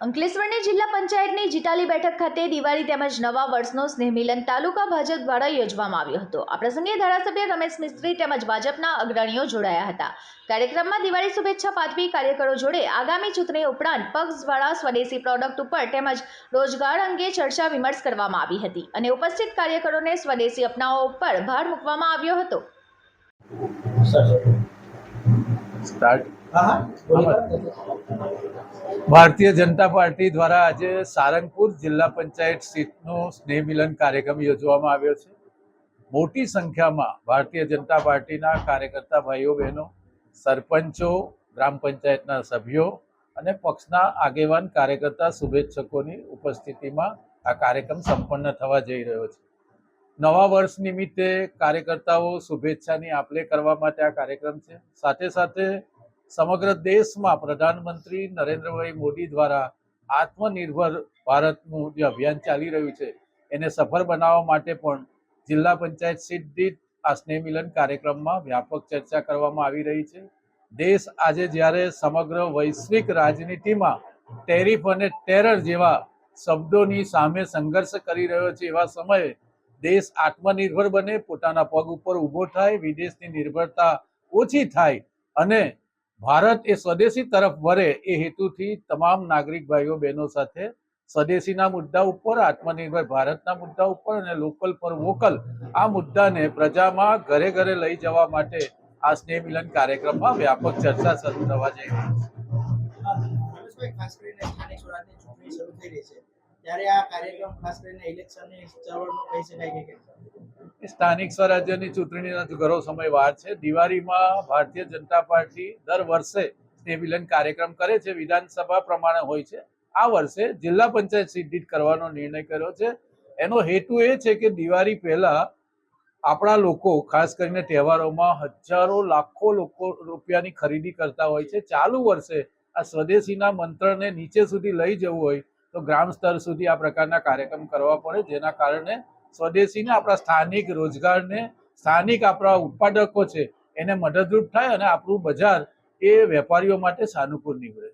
અંકલેશ્વરની જિલ્લા પંચાયતની જીટાલી બેઠક ખાતે દિવાળી તેમજ નવા વર્ષનો સ્નેહમિલન તાલુકા ભાજપ દ્વારા યોજવામાં આવ્યો હતો આ પ્રસંગે ધારાસભ્ય રમેશ મિસ્ત્રી તેમજ ભાજપના અગ્રણીઓ જોડાયા હતા કાર્યક્રમમાં દિવાળી શુભેચ્છા પાઠવી કાર્યકરો જોડે આગામી ચૂંટણી ઉપરાંત પક્ષ સ્વદેશી પ્રોડક્ટ ઉપર તેમજ રોજગાર અંગે ચર્ચા વિમર્શ કરવામાં આવી હતી અને ઉપસ્થિત કાર્યકરોને સ્વદેશી અપનાવવા ઉપર ભાર મૂકવામાં આવ્યો હતો. ભારતીય જનતા પાર્ટી દ્વારા આજે સારંગપુર જિલ્લા પંચાયત સીટનો સ્નેહ મિલન કાર્યક્રમ યોજવામાં આવ્યો છે. મોટી સંખ્યામાં ભારતીય જનતા પાર્ટીના કાર્યકર્તા ભાઈઓ બહેનો સરપંચો ગ્રામ પંચાયતના સભ્યો અને પક્ષના આગેવાન કાર્યકર્તા શુભેચ્છકોની ઉપસ્થિતિમાં આ કાર્યક્રમ સંપન્ન થવા જઈ રહ્યો છે. નવા વર્ષ નિમિત્તે કાર્યકર્તાઓ શુભેચ્છાની આપલે કરવા માટે આ કાર્યક્રમ છે. સાથે સાથે સમગ્ર દેશમાં પ્રધાનમંત્રી નરેન્દ્રભાઈ મોદી દ્વારા આત્મનિર્ભર ભારતનું જે અભિયાન ચાલી રહ્યું છે, એને સફળ બનાવવા માટે પણ જિલ્લા પંચાયત સીટ દીઠ આ સ્નેહ મિલન કાર્યક્રમમાં વ્યાપક ચર્ચા કરવામાં આવી રહી છે. દેશ આજે જ્યારે સમગ્ર વૈશ્વિક રાજનીતિમાં ટેરિફ અને ટેરર જેવા શબ્દોની સામે સંઘર્ષ કરી રહ્યો છે એવા સમયે દેશ આત્મનિર્ભર બને, પોતાના પગ ઉપર ઊભો થાય, વિદેશની નિર્ભરતા ઓછી થાય અને ભારત એ સ્વદેશી તરફ વળે એ હેતુથી તમામ નાગરિક ભાઈઓ, બહેનો સાથે સ્વદેશીના મુદ્દા ઉપર, આત્મનિર્ભર ભારતના મુદ્દા ઉપર અને લોકલ પર વોકલ આ મુદ્દાને પ્રજામાં ઘરે ઘરે લઈ જવા માટે આ સ્નેહ મિલન કાર્યક્રમમાં વ્યાપક ચર્ચા શરૂ થવા જઈ રહી છે. ત્યારે આ કાર્યક્રમ ખાસ કરીને ઇલેક્શનની ચળવળનો કહી શકાય કે સ્થાનિક સ્વરાજ્યની ચૂંટણીનો ઘણો સમય વાર છે. દિવાળીમાં ભારતીય જનતા પાર્ટી દર વર્ષે સ્નેહમિલન કાર્યક્રમ કરે છે. વિધાનસભા પ્રમાણે હોય છે. આ વર્ષે જિલ્લા પંચાયત દીઠ કરવાનો નિર્ણય કર્યો છે. એનો હેતુ એ છે કે દિવાળી પહેલા આપણા લોકો, ખાસ કરીને તહેવારોમાં હજારો, લાખો લોકો રૂપિયાની ખરીદી કરતા હોય છે. ચાલુ વર્ષે આ સ્વદેશીના મંત્રને નીચે સુધી લઈ જવું હોય તો ગ્રામ સ્તર સુધી આ પ્રકારના કાર્યક્રમ કરવા પડે, જેના કારણે સ્વદેશીને આપણા સ્થાનિક રોજગારને, સ્થાનિક આપણા ઉત્પાદકો છે, એને મદદરૂપ થાય અને આપણું બજાર એ વેપારીઓ માટે સાનુકૂળ નીવડે.